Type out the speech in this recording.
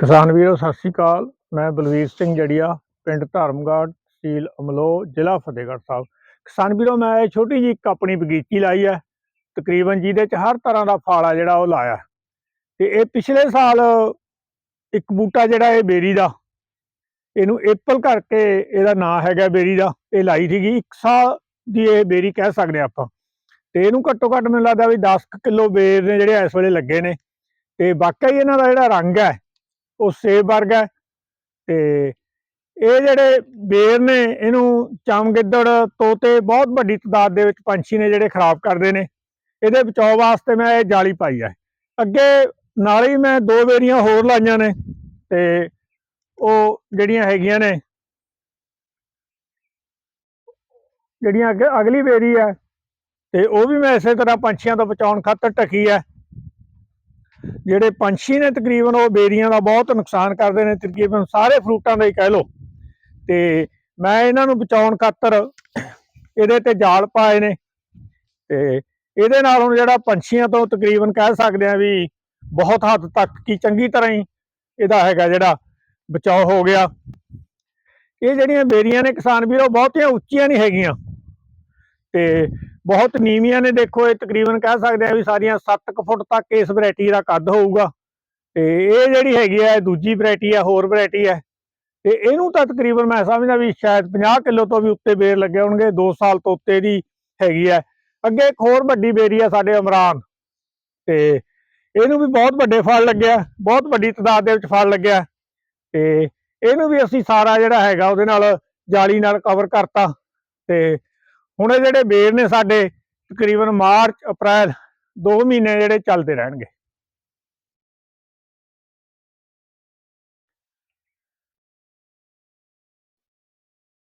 ਕਿਸਾਨ ਵੀਰੋ, ਸਤਿ ਸ੍ਰੀ ਅਕਾਲ। ਮੈਂ ਬਲਵੀਰ ਸਿੰਘ ਜੜੀਆ, ਪਿੰਡ ਧਰਮਗੜ੍ਹ ਤਹਿਸੀਲ ਅਮਲੋ ਜ਼ਿਲ੍ਹਾ ਫਤਿਹਗੜ੍ਹ ਸਾਹਿਬ। ਕਿਸਾਨ ਵੀਰੋ, ਮੈਂ ਇਹ ਛੋਟੀ ਜੀ ਇੱਕ ਆਪਣੀ ਬਗੀਚੀ ਲਾਈ ਹੈ। ਤਕਰੀਬਨ ਜਿਹਦੇ ਚ ਹਰ ਤਰ੍ਹਾਂ ਦਾ ਫਲ ਆ ਜਿਹੜਾ ਉਹ ਲਾਇਆ। ਤੇ ਇਹ ਪਿਛਲੇ ਸਾਲ ਇੱਕ ਬੂਟਾ ਜਿਹੜਾ ਇਹ ਬੇਰੀ ਦਾ, ਇਹਨੂੰ ਐਪਲ ਕਰਕੇ ਇਹਦਾ ਨਾਂ ਹੈਗਾ ਬੇਰੀ ਦਾ, ਇਹ ਲਾਈ ਸੀਗੀ। ਇੱਕ ਸਾਲ ਦੀ ਇਹ ਬੇਰੀ ਕਹਿ ਸਕਦੇ ਹਾਂ ਆਪਾਂ। ਤੇ ਇਹਨੂੰ ਘੱਟੋ ਘੱਟ ਮੈਨੂੰ ਲੱਗਦਾ ਵੀ 10 ਕਿਲੋ ਬੇਰ ਨੇ ਜਿਹੜੇ ਇਸ ਵੇਲੇ ਲੱਗੇ ਨੇ। ਤੇ ਵਾਕਈ ਇਹਨਾਂ ਦਾ ਜਿਹੜਾ ਰੰਗ ਹੈ ਉਹ ਸੇਬ ਵਰਗਾ ਹੈ ਤੇ ਇਹ ਜਿਹੜੇ ਬੇਰ ਨੇ, ਇਹਨੂੰ ਚਮਗਿੱਦੜ ਤੋਤੇ ਬਹੁਤ ਵੱਡੀ ਤਾਦਾਦ ਦੇ ਵਿੱਚ ਪੰਛੀ ਨੇ ਜਿਹੜੇ ਖਰਾਬ ਕਰਦੇ ਨੇ। ਇਹਦੇ ਬਚਾਅ ਵਾਸਤੇ ਮੈਂ ਇਹ ਜਾਲੀ ਪਾਈ ਹੈ। ਅੱਗੇ ਨਾਲ ਹੀ ਮੈਂ ਦੋ ਵੇਰੀਆਂ ਹੋਰ ਲਾਈਆਂ ਨੇ ਤੇ ਉਹ ਜਿਹੜੀਆਂ ਹੈਗੀਆਂ ਨੇ, ਜਿਹੜੀਆਂ ਅੱਗੇ ਅਗਲੀ ਵੇਰੀ ਹੈ ਤੇ ਉਹ ਵੀ ਮੈਂ ਇਸੇ ਤਰ੍ਹਾਂ ਪੰਛੀਆਂ ਤੋਂ ਬਚਾਉਣ ਖਾਤਰ ਢੱਕੀ ਹੈ। ਜਿਹੜੇ ਪੰਛੀ ਨੇ ਤਕਰੀਬਨ ਉਹ ਬੇਰੀਆਂ ਦਾ ਬਹੁਤ ਨੁਕਸਾਨ ਕਰਦੇ ਨੇ, ਤਕਰੀਬਨ ਸਾਰੇ ਫਰੂਟਾਂ ਦਾ ਹੀ ਕਹਿ ਲਓ। ਤੇ ਮੈਂ ਇਹਨਾਂ ਨੂੰ ਬਚਾਉਣ ਖਾਤਰ ਇਹਦੇ ਤੇ ਜਾਲ ਪਾਏ ਨੇ। ਤੇ ਇਹਦੇ ਨਾਲ ਹੁਣ ਜਿਹੜਾ ਪੰਛੀਆਂ ਤੋਂ ਤਕਰੀਬਨ ਕਹਿ ਸਕਦੇ ਆ ਵੀ ਬਹੁਤ ਹੱਦ ਤੱਕ ਕੀ ਚੰਗੀ ਤਰ੍ਹਾਂ ਹੀ ਇਹਦਾ ਹੈਗਾ ਜਿਹੜਾ ਬਚਾਅ ਹੋ ਗਿਆ। ਇਹ ਜਿਹੜੀਆਂ ਬੇਰੀਆਂ ਨੇ ਕਿਸਾਨ ਵੀਰੋ, ਬਹੁਤੀਆਂ ਉੱਚੀਆਂ ਨਹੀਂ ਹੈਗੀਆਂ। ਤੇ ਬਹੁਤ ਨੀਵੀਆਂ ਨੇ, ਦੇਖੋ ਇਹ ਤਕਰੀਬਨ ਕਹਿ ਸਕਦੇ ਆ ਵੀ ਸਾਰੀਆਂ 7 ਫੁੱਟ ਤੱਕ ਇਸ ਵੈਰਾਈਟੀ ਦਾ ਕੱਦ ਹੋਊਗਾ। ਤੇ ਇਹ ਜਿਹੜੀ ਹੈਗੀ ਆ ਦੂਜੀ ਵੈਰਾਈਟੀ ਆ, ਹੋਰ ਵੈਰਾਈਟੀ ਆ। ਤੇ ਇਹਨੂੰ ਤਾਂ ਤਕਰੀਬਨ ਮੈਂ ਸਮਝਦਾ ਵੀ ਸ਼ਾਇਦ 50 ਕਿਲੋ ਤੋਂ ਵੀ ਉੱਤੇ ਬੇਰ ਲੱਗੇ ਹੋਣਗੇ 2 ਸਾਲ ਤੋਂ ਉੱਤੇ ਦੀ ਹੈਗੀ ਆ। ਅੱਗੇ ਇੱਕ ਹੋਰ ਵੱਡੀ ਬੇਰੀ ਆ ਸਾਡੇ ਅਮਰਾਨ। ਤੇ ਇਹਨੂੰ ਵੀ ਬਹੁਤ ਵੱਡੇ ਫਲ ਲੱਗਿਆ, ਬਹੁਤ ਵੱਡੀ ਤਾਦਾਦ ਦੇ ਵਿੱਚ ਫਲ ਲੱਗਿਆ। ਤੇ ਇਹਨੂੰ ਵੀ ਅਸੀਂ ਸਾਰਾ ਜਿਹੜਾ ਹੈਗਾ, ਉਹਦੇ ਨਾਲ ਜਾਲੀ ਨਾਲ ਕਵਰ ਕਰਤਾ। ਤੇ ਹੁਣ ਇਹ ਜਿਹੜੇ ਬੇਰ ਨੇ ਸਾਡੇ ਤਕਰੀਬਨ ਮਾਰਚ ਅਪ੍ਰੈਲ 2 ਮਹੀਨੇ ਜਿਹੜੇ ਚੱਲਦੇ ਰਹਿਣਗੇ।